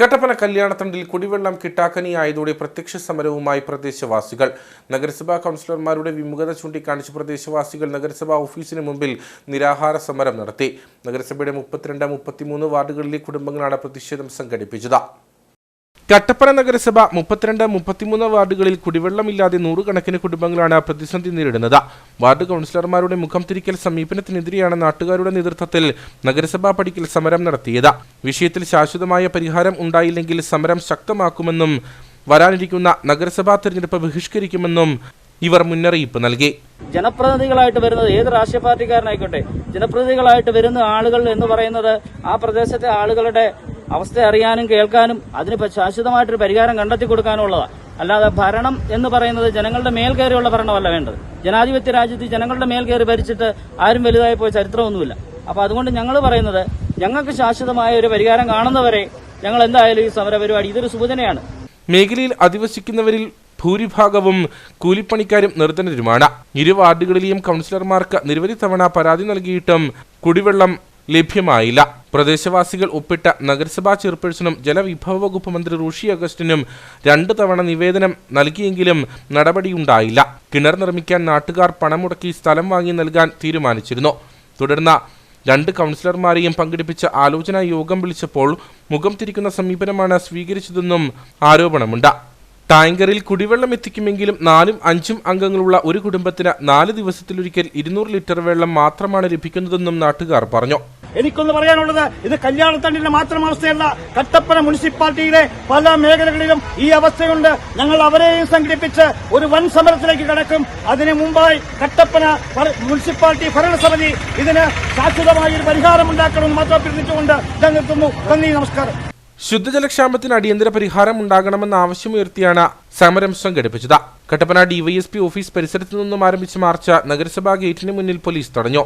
കട്ടപ്പന കല്യാണത്തണ്ടിൽ കുടിവെള്ളം കിട്ടാക്കനിയായതോടെ പ്രത്യക്ഷ സമരവുമായി പ്രദേശവാസികൾ. നഗരസഭാ കൗൺസിലർമാരുടെ വിമുഖത ചൂണ്ടിക്കാണിച്ച് പ്രദേശവാസികൾ നഗരസഭാ ഓഫീസിന് മുമ്പിൽ നിരാഹാര സമരം നടത്തി. നഗരസഭയുടെ മുപ്പത്തിരണ്ട് മുപ്പത്തിമൂന്ന് വാർഡുകളിലെ കുടുംബങ്ങളാണ് പ്രതിഷേധം സംഘടിപ്പിച്ചത്. കട്ടപ്പന നഗരസഭ മുപ്പത്തിരണ്ട് മുപ്പത്തിമൂന്ന് വാർഡുകളിൽ കുടിവെള്ളമില്ലാതെ നൂറുകണക്കിന് കുടുംബങ്ങളാണ് പ്രതിസന്ധി നേരിടുന്നത്. വാർഡ് കൗൺസിലർമാരുടെ മുഖം തിരിക്കൽ സമീപനത്തിനെതിരെയാണ് നാട്ടുകാരുടെ നേതൃത്വത്തിൽ നഗരസഭാ പടിക്കൽ സമരം നടത്തിയത്. വിഷയത്തിൽ ശാശ്വതമായ പരിഹാരം ഉണ്ടായില്ലെങ്കിൽ സമരം ശക്തമാക്കുമെന്നും വരാനിരിക്കുന്ന നഗരസഭാ തെരഞ്ഞെടുപ്പ് ബഹിഷ്കരിക്കുമെന്നും ഇവർ മുന്നറിയിപ്പ് നൽകി. ജനപ്രതിനിധികളായിട്ട് വരുന്നത് ഏത് രാഷ്ട്രീയ പാർട്ടിക്കാരനായിക്കോട്ടെ? ജനപ്രതിനിധികളായിട്ട് വരുന്ന ആളുകൾ എന്ന് പറയുന്നത് ആ പ്രദേശത്തെ ആളുകളുടെ അവസ്ഥ അറിയാനും കേൾക്കാനും അതിന് ശാശ്വതമായിട്ടൊരു പരിഹാരം കണ്ടെത്തി കൊടുക്കാനുള്ളതാണ് അല്ലാതെ ഭരണം എന്ന് പറയുന്നത് ജനങ്ങളുടെ മേൽ ഭരണമല്ല വേണ്ടത്. ജനാധിപത്യ രാജ്യത്ത് ജനങ്ങളുടെ മേൽ ഭരിച്ചിട്ട് ആരും വലുതായി പോയ ചരിത്രമൊന്നുമില്ല. അപ്പോൾ അതുകൊണ്ട് ഞങ്ങൾ പറയുന്നത് ഞങ്ങൾക്ക് ശാശ്വതമായ ഒരു പരിഹാരം കാണുന്നവരെ ഞങ്ങൾ എന്തായാലും ഈ സമര പരിപാടി ഇതൊരു സൂചനയാണ്. മേഖലയിൽ അധിവസിക്കുന്നവരിൽ ഭൂരിഭാഗവും കൂലിപ്പണിക്കാരും നിർധനരുമാണ്. ഇരു വാർഡുകളിലെയും കൗൺസിലർമാർക്ക് നിരവധി തവണ പരാതി നൽകിയിട്ടും കുടിവെള്ളം ലഭ്യമായില്ല. പ്രദേശവാസികൾ ഒപ്പിട്ട നഗരസഭാ ചെയർപേഴ്സണും ജലവിഭവ വകുപ്പ് മന്ത്രി റൂഷി അഗസ്റ്റിനും രണ്ട് തവണ നിവേദനം നൽകിയെങ്കിലും നടപടിയുണ്ടായില്ല. കിണർ നിർമ്മിക്കാൻ നാട്ടുകാർ പണം മുടക്കി സ്ഥലം വാങ്ങി നൽകാൻ തീരുമാനിച്ചിരുന്നു. തുടർന്ന് രണ്ട് കൗൺസിലർമാരെയും പങ്കെടുപ്പിച്ച ആലോചനാ യോഗം വിളിച്ചപ്പോൾ മുഖം തിരിക്കുന്ന സമീപനമാണ് സ്വീകരിച്ചതെന്നും ആരോപണമുണ്ട്. ടാങ്കറിൽ കുടിവെള്ളം എത്തിക്കുമെങ്കിലും നാലും അഞ്ചും അംഗങ്ങളുള്ള ഒരു കുടുംബത്തിന് നാല് ദിവസത്തിലൊരിക്കൽ ഇരുന്നൂറ് ലിറ്റർ വെള്ളം മാത്രമാണ് ലഭിക്കുന്നതെന്നും നാട്ടുകാർ പറഞ്ഞു. എനിക്കൊന്ന് പറയാനുള്ളത് ഇത് കല്യാണത്തണ്ടിന്റെ മാത്രം അവസ്ഥയല്ല. കട്ടപ്പന മുനിസിപ്പാലിറ്റിയിലെ പല മേഖലകളിലും ഈ അവസ്ഥയുണ്ട്. ഞങ്ങൾ അവരെയും സംഘടിപ്പിച്ച് ഒരു വൻ സമരത്തിലേക്ക് കടക്കും. അതിനു മുമ്പായി കട്ടപ്പന മുനിസിപ്പാലിറ്റി ഭരണസമിതി ഇതിന് ശാശ്വതമായ ഒരു പരിഹാരം ഉണ്ടാക്കണമെന്ന് മാത്രം അഭ്യർത്ഥിച്ചുകൊണ്ട് ഞാൻ നിർത്തുന്നു. നന്ദി നമസ്കാരം. ശുദ്ധജലക്ഷാമത്തിന് അടിയന്തര പരിഹാരം ഉണ്ടാകണമെന്ന ആവശ്യമുയർത്തിയാണ് സമരം സംഘടിപ്പിച്ചത്. കട്ടപ്പന ഡിവൈഎസ്പി ഓഫീസ് പരിസരത്തു നിന്നും ആരംഭിച്ച മാർച്ച് നഗരസഭാ ഗേറ്റിന് മുന്നിൽ പോലീസ് തടഞ്ഞു.